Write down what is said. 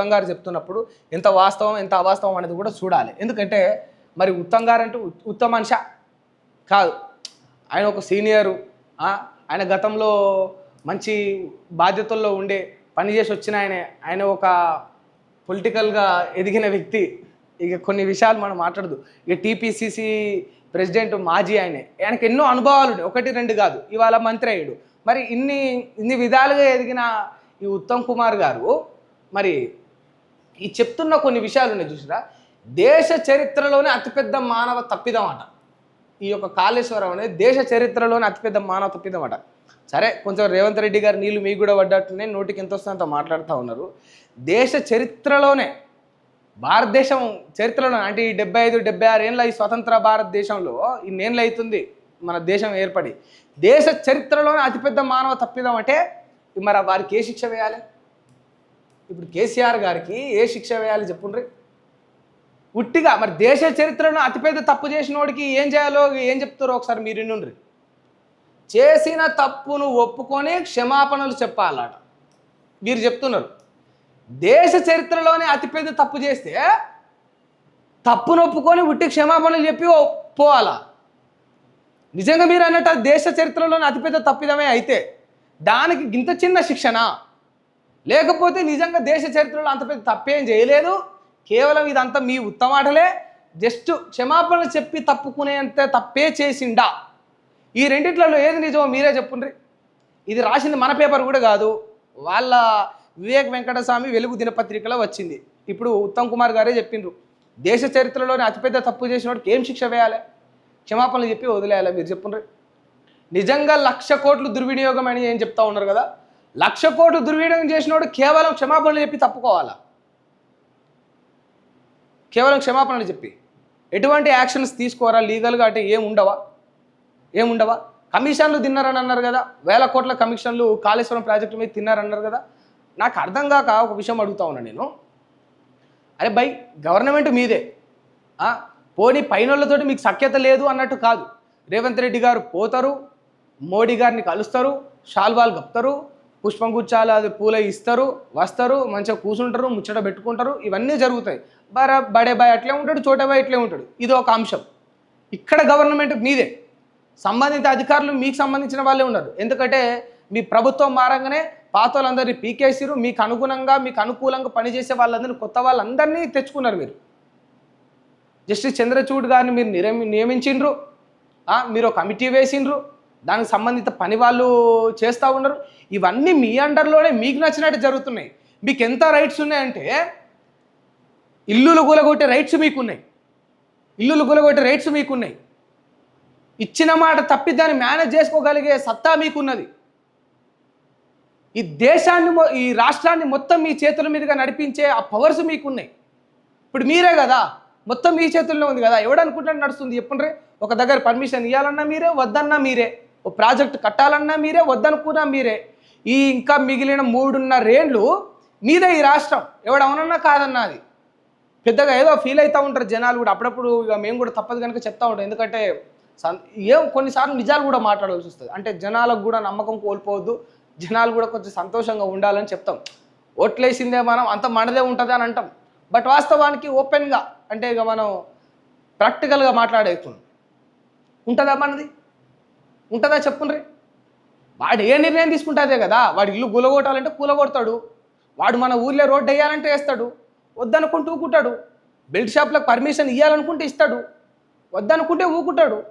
ఉత్తమ్ గారు చెప్తున్నప్పుడు ఎంత వాస్తవం ఎంత అవాస్తవం అనేది కూడా చూడాలి. ఎందుకంటే మరి ఉత్తమ్ గారు అంటే ఉత్తమ మనిష కాదు. ఆయన ఒక సీనియరు ఆయన గతంలో మంచి బాధ్యతల్లో ఉండే పని చేసి వచ్చిన ఆయన. ఆయన ఒక పొలిటికల్గా ఎదిగిన వ్యక్తి. ఇక కొన్ని విషయాలు మనం మాట్లాడదు. ఇక టీపీసీసీ ప్రెసిడెంట్ మాజీ ఆయనే. ఆయనకి ఎన్నో అనుభవాలు ఉన్నాయి. ఒకటి రెండు కాదు. ఇవాళ మంత్రి అయ్యాడు. మరి ఇన్ని ఇన్ని విధాలుగా ఎదిగిన ఈ ఉత్తమ్ కుమార్ గారు మరి ఈ చెప్తున్న కొన్ని విషయాలు ఉన్నాయి చూసిరా? దేశ చరిత్రలోనే అతిపెద్ద మానవ తప్పిదం అట ఈ యొక్క కాళేశ్వరం అనేది దేశ చరిత్రలోనే అతిపెద్ద మానవ తప్పిదం అట సరే కొంచెం రేవంత్ రెడ్డి గారు నీళ్ళు మీకు కూడా పడ్డట్టునే నోటికి ఎంత వస్తుందో అంత మాట్లాడుతూ ఉన్నారు. దేశ చరిత్రలోనే భారతదేశం చరిత్రలో అంటే ఈ డెబ్బై ఐదు డెబ్బై ఆరు ఏళ్ళ ఈ స్వతంత్ర భారతదేశంలో ఇన్నేళ్ళు అవుతుంది మన దేశం ఏర్పడి. దేశ చరిత్రలోనే అతిపెద్ద మానవ తప్పిదం అంటే మరి వారికి ఏ శిక్ష వేయాలి? ఇప్పుడు కేసీఆర్ గారికి ఏ శిక్ష వేయాలి చెప్పుండ్రి? ఉట్టిగా మరి దేశ చరిత్రను అతిపెద్ద తప్పు చేసినోడికి ఏం చేయాలో ఏం చెప్తారో ఒకసారి మీరు ఇన్నుండ్రి చేసిన తప్పును ఒప్పుకొని క్షమాపణలు చెప్పాలట. మీరు చెప్తున్నారు. దేశ చరిత్రలోనే అతిపెద్ద తప్పు చేస్తే తప్పును ఒప్పుకొని ఉట్టి క్షమాపణలు చెప్పి పోవాలా? నిజంగా మీరు అన్నట్టు దేశ చరిత్రలోనే అతిపెద్ద తప్పిదమే అయితే దానికి ఇంత చిన్న శిక్షణ లేకపోతే నిజంగా దేశ చరిత్రలో అంత పెద్ద తప్పేం చేయలేదు. కేవలం ఇదంతా మీ ఉత్తమాటలే జస్ట్ క్షమాపణలు చెప్పి తప్పుకునేంత తప్పే చేసిండా. ఈ రెండిట్లలో ఏది నిజమో మీరే చెప్పుండ్రి. ఇది రాసింది మన పేపర్ కూడా కాదు. వాళ్ళ వివేక్ వెంకటస్వామి వెలుగు దినపత్రికలో వచ్చింది. ఇప్పుడు ఉత్తమ్ కుమార్ గారే చెప్పిండ్రు. దేశ చరిత్రలోనే అతిపెద్ద తప్పు చేసిన వాడికి ఏం శిక్ష వేయాలి? క్షమాపణలు చెప్పి వదిలేయాలి మీరు చెప్పుండ్రి? నిజంగా లక్ష కోట్లు దుర్వినియోగం అని ఏం చెప్తా ఉన్నారు కదా? లక్ష కోట్లు దుర్వినియోగం చేసినోడు కేవలం క్షమాపణలు చెప్పి తప్పుకోవాలా? కేవలం క్షమాపణలు చెప్పి. ఎటువంటి యాక్షన్స్ తీసుకోరా? లీగల్గా అంటే ఏం ఉండవా? ఏం ఉండవా? కమిషన్లు తిన్నారని అన్నారు కదా? వేల కోట్ల కమిషన్లు కాళేశ్వరం ప్రాజెక్టు మీద తిన్నారన్నారు కదా? నాకు అర్థం కాక ఒక విషయం అడుగుతా ఉన్నా నేను. అరే బై గవర్నమెంట్ మీదే. పోనీ పైనోళ్ళతోటి మీకు సఖ్యత లేదు అన్నట్టు కాదు. రేవంత్ రెడ్డి గారు పోతారు మోడీ గారిని కలుస్తారు షాల్వాల్ గప్తారు పుష్పం గుచ్చాలు అది పూల ఇస్తారు వస్తారు మంచిగా కూర్చుంటారు ముచ్చట పెట్టుకుంటారు ఇవన్నీ జరుగుతాయి. బర బడే బాయ్ అట్లే ఉంటాడు చోటే బాయ్ అట్లే ఉంటాడు. ఇది ఒక అంశం. ఇక్కడ గవర్నమెంట్ మీదే. సంబంధిత అధికారులు మీకు సంబంధించిన వాళ్ళే ఉన్నారు. ఎందుకంటే మీ ప్రభుత్వం మారంగానే పాత వాళ్ళందరినీ పీకేసిరు మీకు అనుగుణంగా మీకు అనుకూలంగా పనిచేసే వాళ్ళందరినీ కొత్త వాళ్ళందరినీ తెచ్చుకున్నారు మీరు. జస్టిస్ చంద్రచూడ్ గారిని మీరు నియమి నియమించిండ్రు. మీరు కమిటీ వేసిండ్రు. దానికి సంబంధిత పని వాళ్ళు చేస్తూ ఉన్నారు. ఇవన్నీ మీ అండర్లోనే మీకు నచ్చినట్టు జరుగుతున్నాయి. మీకు ఎంత రైట్స్ ఉన్నాయంటే ఇల్లులు కూలగొట్టే రైట్స్ మీకున్నాయి. ఇల్లులు కూలగొట్టే రైట్స్ మీకున్నాయి. ఇచ్చిన మాట తప్పి దాన్ని మేనేజ్ చేసుకోగలిగే సత్తా మీకున్నది. ఈ దేశాన్ని ఈ రాష్ట్రాన్ని మొత్తం మీ చేతుల మీదుగా నడిపించే ఆ పవర్స్ మీకున్నాయి. ఇప్పుడు మీరే కదా మొత్తం మీ చేతుల్లో ఉంది కదా ఎవడనుకుంటాడు నడుస్తుంది? చెప్పండి ఒక దగ్గర పర్మిషన్ ఇవ్వాలన్నా మీరే వద్దన్నా మీరే. ఓ ప్రాజెక్ట్ కట్టాలన్నా మీరే వద్దనుకున్నా మీరే. ఈ ఇంకా మిగిలిన మూడున్నరేండ్లు మీదే ఈ రాష్ట్రం. ఎవడవనన్నా కాదన్నా అది. పెద్దగా ఏదో ఫీల్ అవుతూ ఉంటారు జనాలు కూడా. అప్పుడప్పుడు ఇక మేము కూడా తప్పదు కనుక చెప్తా ఉంటాం. ఎందుకంటే సన్ ఏం కొన్నిసార్లు నిజాలు కూడా మాట్లాడాల్సి వస్తుంది. అంటే జనాలకు కూడా నమ్మకం కోల్పోవద్దు. జనాలు కూడా కొంచెం సంతోషంగా ఉండాలని చెప్తాం. ఓట్లేసిందే మనం అంత మనదే ఉంటుంది అని అంటాం. బట్ వాస్తవానికి ఓపెన్గా అంటే ఇక మనం ప్రాక్టికల్గా మాట్లాడేస్తున్నాం ఉంటుందా మనది? ఉంటుందా చెప్పుండ్రి? వాడు ఏ నిర్ణయం తీసుకుంటుందే కదా? వాడు ఇల్లు కూలగొట్టాలంటే కూలగొడతాడు. వాడు మన ఊర్లో రోడ్డు వేయాలంటే వేస్తాడు. వద్దనుకుంటూ ఊకుంటాడు. బెల్ట్ షాప్లకు పర్మిషన్ ఇవ్వాలనుకుంటే ఇస్తాడు. వద్దనుకుంటే ఊకుంటాడు.